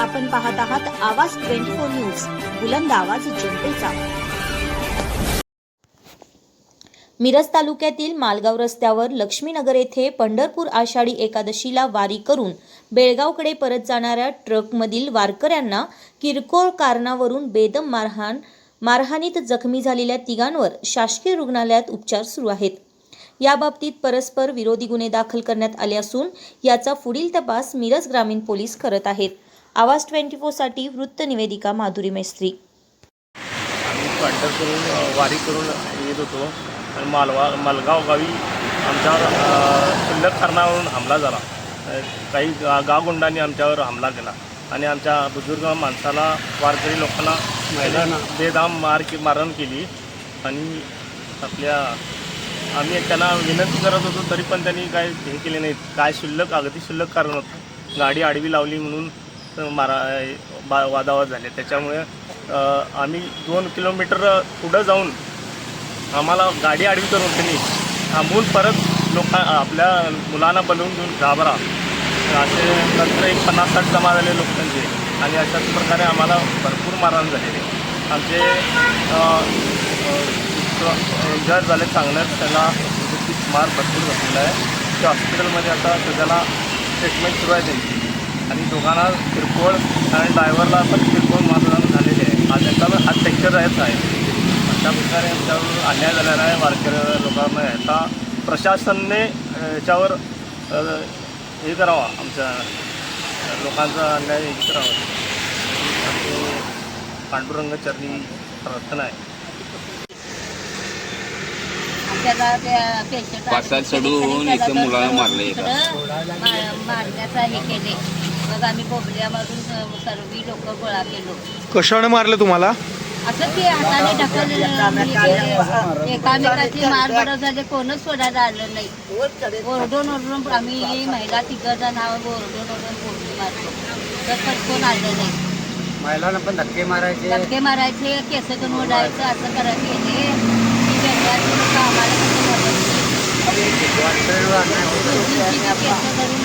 आपण पाहत आहात आवाज ट्वेंटी फोर न्यूज बुलंद आवाज जनतेचा. मिरज तालुक्यातील मालगाव रस्त्यावर लक्ष्मीनगर येथे पंढरपूर आषाढी एकादशीला वारी करून बेळगावकडे परत जाणाऱ्या ट्रकमधील वारकऱ्यांना किरकोळ कारणावरून बेदम मारहाण मारहाणीत जखमी झालेल्या तिघांवर शासकीय रुग्णालयात उपचार सुरू आहेत. याबाबतीत परस्पर विरोधी गुन्हे दाखल करण्यात आले असून याचा पुढील तपास मिरज ग्रामीण पोलीस करत आहेत. आवाज ट्वेंटी फोरसाठी वृत्त निवेदिका माधुरी मेस्त्री. आम्ही अ, वारी करून येत होतो. आणि मालवा मालगाव गावी आमच्यावर अ, क्षुल्लक कारणावरून हमला झाला. काही गा गावगुंडांनी आमच्यावर हमला केला. आणि आमच्या बुजुर्ग माणसाला वारकरी लोकांना बेदाम मार की मारण केली. आणि आपल्या आम्ही त्यांना विनंती करत होतो तरी पण त्यांनी काय हे केले नाहीत. काय शुल्लक अगदी शुल्लक कारण होतं. गाडी आडवी लावली म्हणून मारा बा वादावाद झाले. त्याच्यामुळे आम्ही दोन किलोमीटर पुढं जाऊन आम्हाला गाडी आडवी करून त्यांनी थांबून परत लोक आपल्या मुलांना बनवून घेऊन घाबरा. असे नंतर एक पन्नास साठ जमा झाले लोक त्यांचे आणि अशाच प्रकारे आम्हाला भरपूर मारहाण झालेले. आमचे इंजर्ड झाले चांगल्याच त्याला मार भरपूर झालेला आहे. ते हॉस्पिटलमध्ये आता सध्याला ट्रीटमेंट सुरू आहे त्यांची. आणि दोघांना किरकोळ आणि ड्रायव्हरला पण किरकोळ मारहाण झालेली आहे. आज त्यांचा पण हात फ्रॅक्चर राहत आहे. अशा प्रकारे आमच्यावर अन्याय झालेला आहे वारकरी लोकांना ह्याचा प्रशासनने याच्यावर हे करावा. आमच्या लोकांचा अन्याय हे करावा. पांडुरंग चरणी प्रार्थना आहे. पाचात चढून इथं मुलाला मारलं एका. मारण्याचा हे केले. मग आम्ही बोबल्यामधून सर्व लोक गोळा केलो. कशाने मारलं तुम्हाला? असं ते हाताने ढकललेलं म्हणजे एकामेकाची मार बरं झाले कोणच सोडायला आलं नाही. ओरडून ओरडून आम्ही महिला तिघ जण आहोत ओरडून ओरडून बोलली मारतो. तर पण कोण आलं नाही. महिलांना पण धक्के मारायचे. धक्के मारायचे केस ओढायचं असं लोकं आम्हाला केस करून